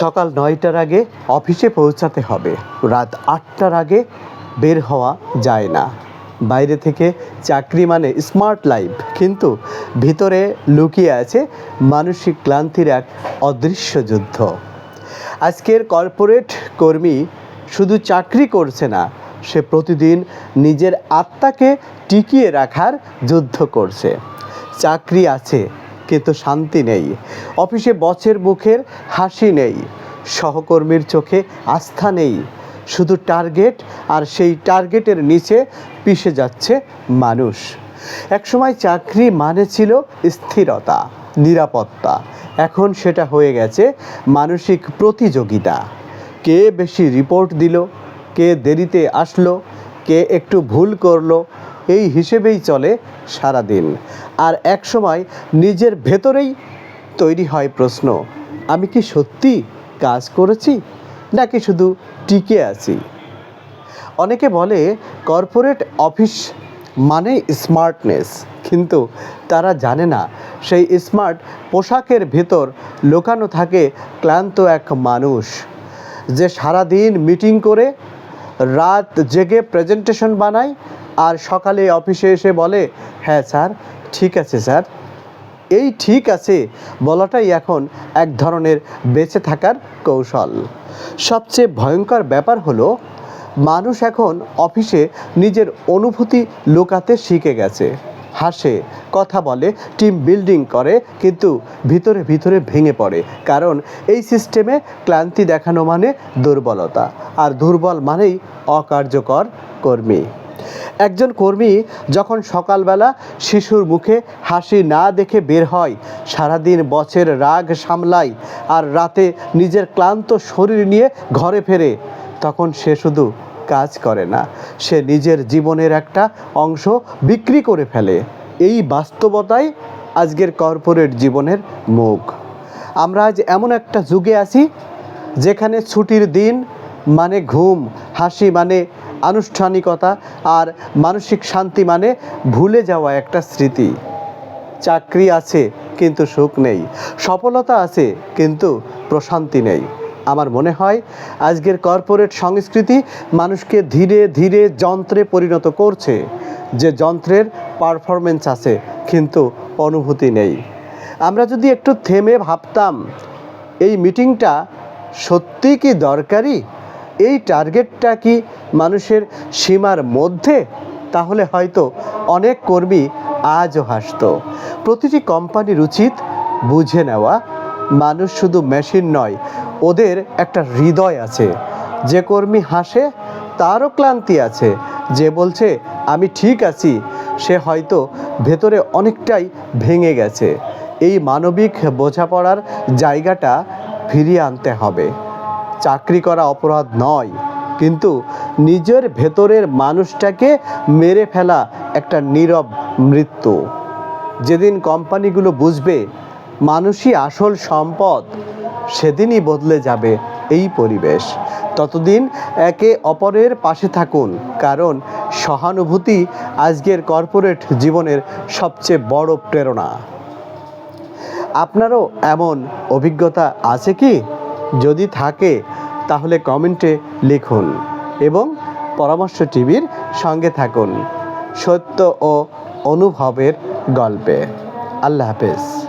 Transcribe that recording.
সকাল নয়টার আগে অফিসে পৌঁছাতে হবে। রাত আটটার আগে বের হওয়া যায় না। বাইরে থেকে চাকরি মানে স্মার্ট লাইফ। কিন্তু ভিতরে লুকিয়ে আছে মানসিক ক্লান্তির এক অদৃশ্য যুদ্ধ। আজকের কর্পোরেট কর্মী শুধু চাকরি করছে না, সে প্রতিদিন নিজের আত্মাকে টিকিয়ে রাখার যুদ্ধ করছে। চাকরি আছে কিন্তু শান্তি নেই। অফিসে বসের মুখের হাসি নেই। সহকর্মীর চোখে আস্থা নেই। শুধু টার্গেট আর সেই টার্গেটের নিচে পিষে যাচ্ছে মানুষ। একসময় চাকরি মানে ছিল স্থিরতা, নিরাপত্তা। এখন সেটা হয়ে গেছে মানসিক প্রতিযোগিতা। কে বেশি রিপোর্ট দিল? কে দেরিতে আসলো? কে একটু ভুল করল? এই হিসেবেই চলে সারা দিন আর এক সময় নিজের ভেতরেই তৈরি হয় প্রশ্ন, আমি কি সত্যি কাজ করেছি, নাকি শুধু টিকে আছি? অনেকে বলে কর্পোরেট অফিস মানে স্মার্টনেস, কিন্তু তারা জানে না, সেই স্মার্ট পোশাকের ভেতর লুকানো থাকে ক্লান্ত এক মানুষ, যে সারাদিন মিটিং করে রাত জেগে প্রেজেন্টেশন বানায় আর সকালে অফিসে এসে বলে হ্যাঁ স্যার, ঠিক আছে স্যার। এই ঠিক আছে বলাটাই এখন এক ধরনের বেঁচে থাকার কৌশল। সবচেয়ে ভয়ঙ্কর ব্যাপার হলো, মানুষ এখন অফিসে নিজের অনুভূতি লুকাতে শিখে গেছে। হাসে, কথা বলে, টিম বিল্ডিং করে, কিন্তু ভিতরে ভিতরে ভেঙে পড়ে। কারণ এই সিস্টেমে ক্লান্তি দেখানো মানে দুর্বলতা, আর দুর্বল মানেই অকার্যকর কর্মী। একজন কর্মী যখন সকালবেলা শিশুর মুখে হাসি না দেখে বের হয়, সারাদিন বছর রাগ সামলায় আর রাতে নিজের ক্লান্ত শরীর নিয়ে ঘরে ফেরে, তখন সে শুধু কাজ করে না, সে নিজের জীবনের একটা অংশ বিক্রি করে ফেলে। এই বাস্তবতাই আজকের কর্পোরেট জীবনের মুখ। আমরা আজ এমন একটা যুগে আছি, যেখানে ছুটির দিন মানে ঘুম, হাসি মানে আনুষ্ঠানিকতা আর মানসিক শান্তি মানে ভুলে যাওয়া একটা স্মৃতি। চাকরি আছে কিন্তু সুখ নেই, সফলতা আছে কিন্তু প্রশান্তি নেই। আমার মনে হয় আজকের কর্পোরেট সংস্কৃতি মানুষকে ধীরে ধীরে যন্ত্রে পরিণত করছে। যে যন্ত্রের পারফরমেন্স আছে কিন্তু অনুভূতি নেই। আমরা যদি একটু থেমে ভাবতাম, এই মিটিংটা সত্যি কি দরকারি? এই টার্গেটটা কি মানুষের সীমার মধ্যে? তাহলে হয়তো অনেক কর্মী আজও হাসতো। প্রতিটি কোম্পানির উচিত বুঝে নেওয়া। মানুষ শুধু মেশিন নয়, ওদের একটা হৃদয় আছে। যে কর্মী হাসে, তারও ক্লান্তি আছে। যে বলছে, আমি ঠিক আছি সে হয়তো ভেতরে অনেকটাই ভেঙে গেছে। এই মানবিক বোঝাপড়ার জায়গাটা ফিরিয়ে আনতে হবে। চাকরি করা অপরাধ নয়। কিন্তু নিজের ভেতরের মানুষটাকে মেরে ফেলা একটা নীরব মৃত্যু। যেদিন কোম্পানিগুলো বুঝবে মানুষই আসল সম্পদ, সেদিনই বদলে যাবে এই পরিবেশ। ততদিন একে অপরের পাশে থাকুন, কারণ সহানুভূতি আজকের কর্পোরেট জীবনের সবচেয়ে বড় প্রেরণা। আপনারও এমন অভিজ্ঞতা আছে কি? যদি থাকে, তাহলে কমেন্টে লিখুন এবং পরামর্শ টিভির সঙ্গে থাকুন সত্য ও অনুভবের গল্পে। আল্লাহ হাফেজ।